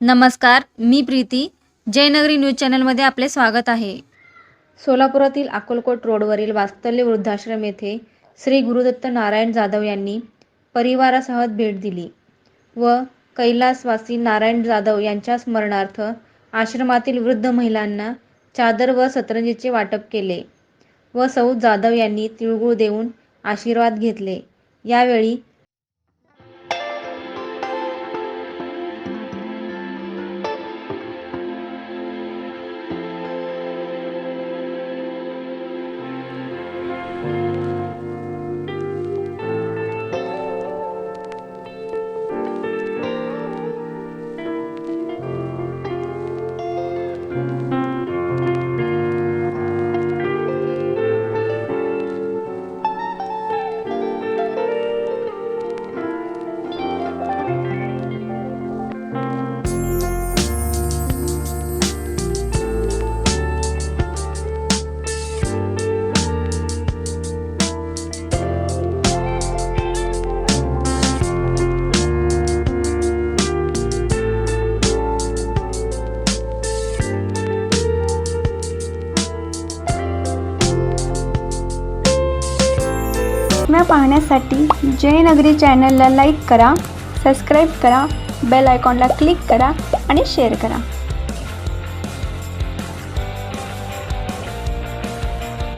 नमस्कार मी प्रीती. जयनगरी न्यूज चॅनलमध्ये आपले स्वागत आहे. सोलापुरातील अकोलकोट रोडवरील वास्तल्य वृद्धाश्रम येथे श्री गुरुदत्त नारायण जाधव यांनी परिवारासह भेट दिली व कैलासवासी नारायण जाधव यांच्या स्मरणार्थ आश्रमातील वृद्ध महिलांना चादर व सतरंजीचे वाटप केले व सौ जाधव यांनी तिळगुळ देऊन आशीर्वाद घेतले. यावेळी बातम्या पाहण्यासाठी जयनगरी चॅनलला लाईक करा सबस्क्राईब करा बेल आयकॉनला क्लिक करा आणि शेअर करा.